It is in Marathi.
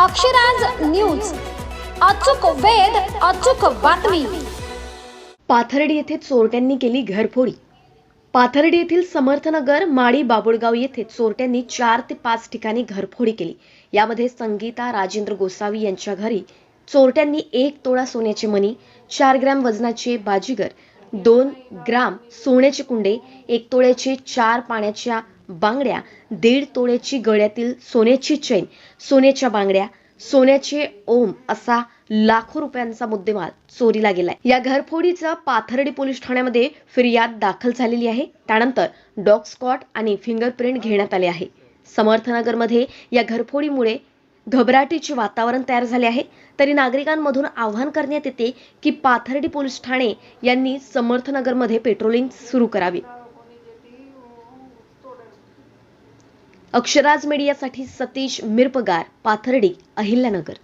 अक्षराज न्यूज. अचूक वेद अचूक बातमी. पाथर्डी येथे चोरट्यांनी केली घरफोडी. पाथर्डी येथील समर्थनगर माळी बाबुळगाव येथे चोरट्यांनी चार ते पाच ठिकाणी घरफोडी केली. यामध्ये संगीता राजेंद्र गोसावी यांच्या घरी चोरट्यांनी एक तोळा सोन्याचे मणी चार ग्रॅम वजनाचे बाजीगर दोन ग्राम सोन्याचे कुंडे एक तोळ्याचे चार पाण्याच्या बांगड्या दीड तोळ्याची गळ्यातील सोन्याची चैन सोन्याच्या बांगड्या सोन्याचे ओम असा लाखो रुपयांचा मुद्देमाल चोरीला गेलाय. या घरफोडीचा पाथर्डी पोलीस ठाण्यामध्ये फिर्याद दाखल झालेली आहे. त्यानंतर डॉग स्कॉट आणि फिंगरप्रिंट घेण्यात आले आहे. समर्थनगरमध्ये या घरफोडीमुळे घबराटीचे वातावरण तयार झाले आहे. तरी नागरिकांमधून आवाहन करण्यात येते की पाथर्डी पोलीस ठाणे यांनी समर्थनगरमध्ये पेट्रोलिंग सुरू करावी. अक्षराज मीडियासाठी सतीश मिरपगार पाथर्डी अहिल्यानगर.